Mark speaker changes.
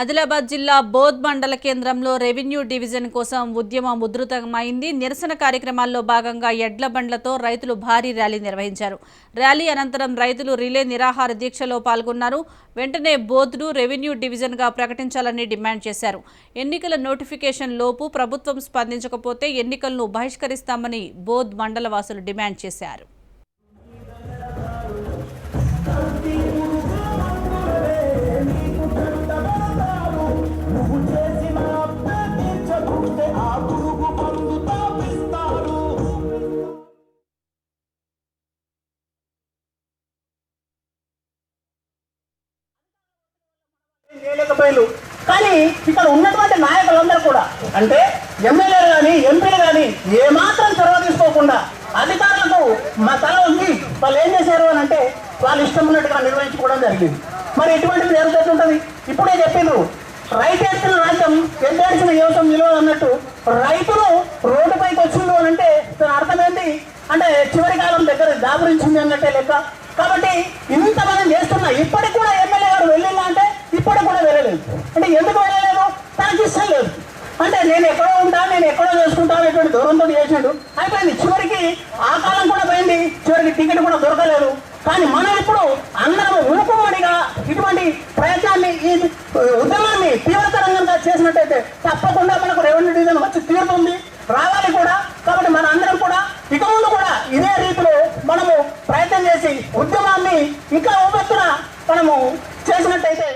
Speaker 1: ఆదిలాబాద్ జిల్లా బోధ్ మండల కేంద్రంలో రెవెన్యూ డివిజన్ కోసం ఉద్యమం ఉధృతమైంది. నిరసన కార్యక్రమాల్లో భాగంగా ఎడ్ల బండ్లతో రైతులు భారీ ర్యాలీ నిర్వహించారు. ర్యాలీ అనంతరం రైతులు రిలే నిరాహార దీక్షలో పాల్గొన్నారు. వెంటనే బోధ్ను రెవెన్యూ డివిజన్గా ప్రకటించాలని డిమాండ్ చేశారు. ఎన్నికల నోటిఫికేషన్ లోపు ప్రభుత్వం స్పందించకపోతే ఎన్నికలను బహిష్కరిస్తామని బోధ్ మండల వాసులు డిమాండ్ చేశారు.
Speaker 2: చేయలేకపోయారు కానీ ఇక్కడ ఉన్నటువంటి నాయకులందరూ కూడా అంటే ఎమ్మెల్యేలు కానీ ఎంపీలు కానీ ఏమాత్రం చొరవ తీసుకోకుండా అధికారులకు మా తల ఉంది వాళ్ళు ఏం చేశారు అని అంటే వాళ్ళు ఇష్టం ఉన్నట్టుగా నిర్వహించుకోవడం జరిగింది. మరి ఎటువంటిది జరుగుతుంటుంది ఇప్పుడే చెప్పిండ్రు. రైతు ఎత్తున రాజ్యం ఎంతేసిన యువతం విలువ అన్నట్టు రైతులు రోడ్డుపైకి వచ్చిండు అని అంటే దాని అర్థం ఏంటి అంటే చివరి కాలం దగ్గర దాపురించింది అన్నట్టే లెక్క. కాబట్టి ఇంతమంది చేస్తున్నా ఇప్పటికి కూడా ఎమ్మెల్యే గారు వెళ్ళిందా అంటే లేదు అంటే ఎందుకు వెళ్ళలేదు తనకి ఇష్టం లేదు. అంటే నేను ఎక్కడో ఉంటా నేను ఎక్కడో చేసుకుంటా అనేటువంటి దూరంతో చేసాడు అయిపోయింది. చివరికి ఆ కాలం కూడా పోయింది. చివరికి టికెట్ కూడా దొరకలేదు. కానీ మనం ఇప్పుడు అందరం ఊపుమడిగా ఇటువంటి ప్రయత్నాన్ని ఈ ఉద్యమాన్ని తీవ్రతరంగా చేసినట్టయితే తప్పకుండా మనకు రెవెన్యూ డివిజన్ వచ్చి తీరుతుంది. రావాలి కూడా. కాబట్టి మన అందరం కూడా ఇక ముందు కూడా ఇదే రీతిలో మనము ప్రయత్నం చేసి ఉద్యమాన్ని ఇంకా ఊపెత్తున మనము చేసినట్టయితే